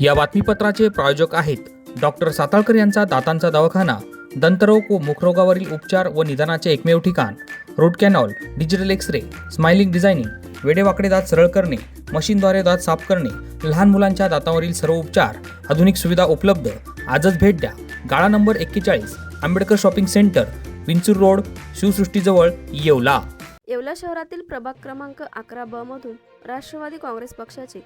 या बातमीपत्राचे प्रायोजक आहेत डॉक्टर साताळकर यांचा दातांचा दवाखाना दंतरोग व मुखरोगावरील उपचार व निदानाचे एकमेव ठिकाण root canal digital X ray smiling designing वेडेवाकडे दात सरळ करणे मशीनद्वारे दात साफ करणे लहान मुलांच्या दातावरील सर्व उपचार आधुनिक सुविधा उपलब्ध. आजच भेट द्या. गाळा नंबर एक्केचाळीस Ambedkar shopping centre Vinchur road शिवसृष्टीजवळ Yeola. Yeola शहरातील प्रभाग क्रमांक अकरा ब मधून राष्ट्रवादी काँग्रेस पक्षाचे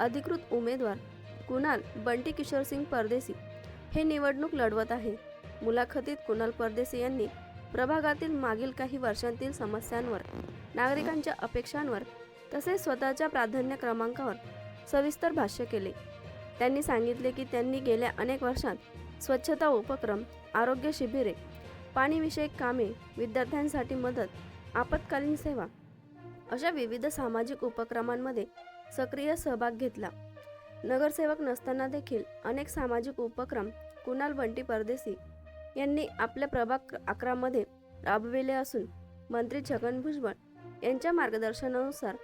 अधिकृत उमेदवार कुणाल बंटी किशोर सिंग परदेसी हे निवडणूक लढवत आहे. मुलाखतीत कुणाल परदेसी यांनी प्रभागातील मागील काही वर्षांतील समस्यांवर नागरिकांच्या अपेक्षांवर तसेच स्वतःच्या प्राधान्य क्रमांकावर सविस्तर भाष्य केले. त्यांनी सांगितले की त्यांनी गेल्या अनेक वर्षात स्वच्छता उपक्रम आरोग्य शिबिरे पाणीविषयक कामे विद्यार्थ्यांसाठी मदत आपत्कालीन सेवा अशा विविध सामाजिक उपक्रमांमध्ये सक्रिय सहभाग घेतला. नगरसेवक नसताना देखील अनेक सामाजिक उपक्रम कुणाल बंटी परदेसी यांनी आपल्या प्रभाग अकरामध्ये राबविले असून मंत्री छगन भुजबळ यांच्या मार्गदर्शनानुसार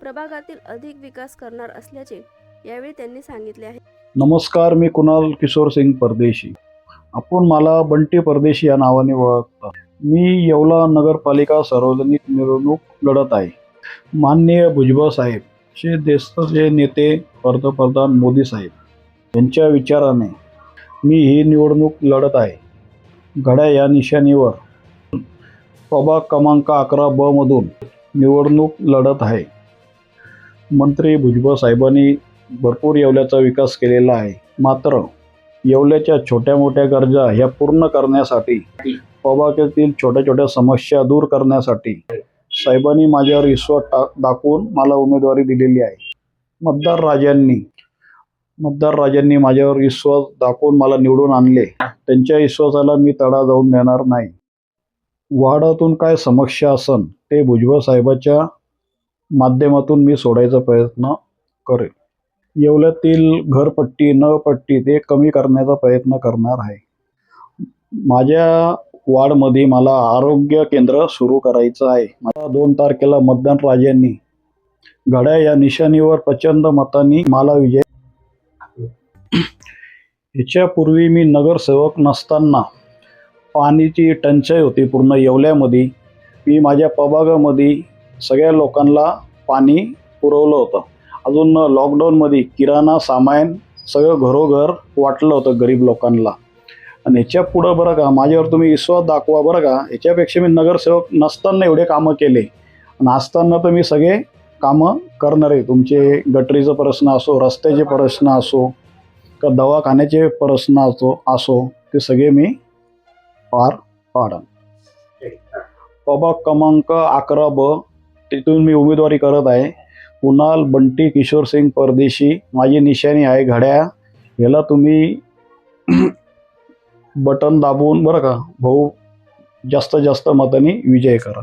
प्रभागातील अधिक विकास करणार असल्याचे यावेळी त्यांनी सांगितले आहे. नमस्कार मी कुणाल किशोर सिंग परदेशी. आपण मला बंटी परदेशी या नावाने ओळखता मी येवला नगरपालिका सार्वजनिक निवडणूक लढत आहे. माननीय भुजबळ साहेब श्री देशाचे नेते पंतप्रधान मोदी साहेब यांच्या विचाराने मी ही निवडणूक लढत आहे. घड्या या निशाणीवर प्रभाग क्रमांक अकरा ब मधून निवडणूक लढत आहे. मंत्री भुजबळ साहेबांनी भरपूर येवल्याचा विकास केलेला आहे. मात्र येवल्याच्या छोट्या मोठ्या गरजा ह्या पूर्ण करण्यासाठी प्रभागातील छोट्या छोट्या समस्या दूर करण्यासाठी साहेबांनी माझ्यावर विश्वास टा दाखवून मला उमेदवारी दिलेली आहे. मतदार राजांनी मतदार राजांनी माझ्यावर विश्वास दाखवून मला निवडून आणले. त्यांच्या विश्वासाला मी तडा जाऊन देणार नाही. वाडातून काय समस्या असन ते भुजबळ साहेबाच्या माध्यमातून मी सोडायचा प्रयत्न करेन. येवल्यातील घरपट्टी नळपट्टी ते कमी करण्याचा प्रयत्न करणार आहे. माझ्या वाडमध्ये मला आरोग्य केंद्र सुरू करायचं आहे. मला दोन तारखेला मतदान राजांनी घड्या या निशाणीवर प्रचंड मतांनी मला विजय. याच्यापूर्वी मी नगरसेवक नसताना पाण्याची टंचाई होती पूर्ण येवल्यामध्ये. मी माझ्या प्रभागामध्ये सगळ्या लोकांना पाणी पुरवलं होतं. अजून लॉकडाऊनमध्ये किराणा सामान सगळं घरोघर वाटलं होतं गरीब लोकांना. आणि ह्याच्या पुढं बरं का माझ्यावर तुम्ही विश्वास दाखवा बरं का ह्याच्यापेक्षा मी नगरसेवक नसताना एवढे कामं केले. आणि असताना तर मी सगळे कामं करणारे तुमचे गटरीचं प्रश्न असो रस्त्याचे प्रश्न असो का दवाखान्याचे प्रश्न असो असो ते सगळे मी पार पाडन. प्रभाग क्रमांक अकरा ब तिथून मी उमेदवारी करत आहे. कुणाल बंटी किशोर सिंग परदेशी माझी निशाणी आहे घड्या याला तुम्ही बटन दाबून बरं का भाऊ जास्तीत जास्त मताने विजय करा.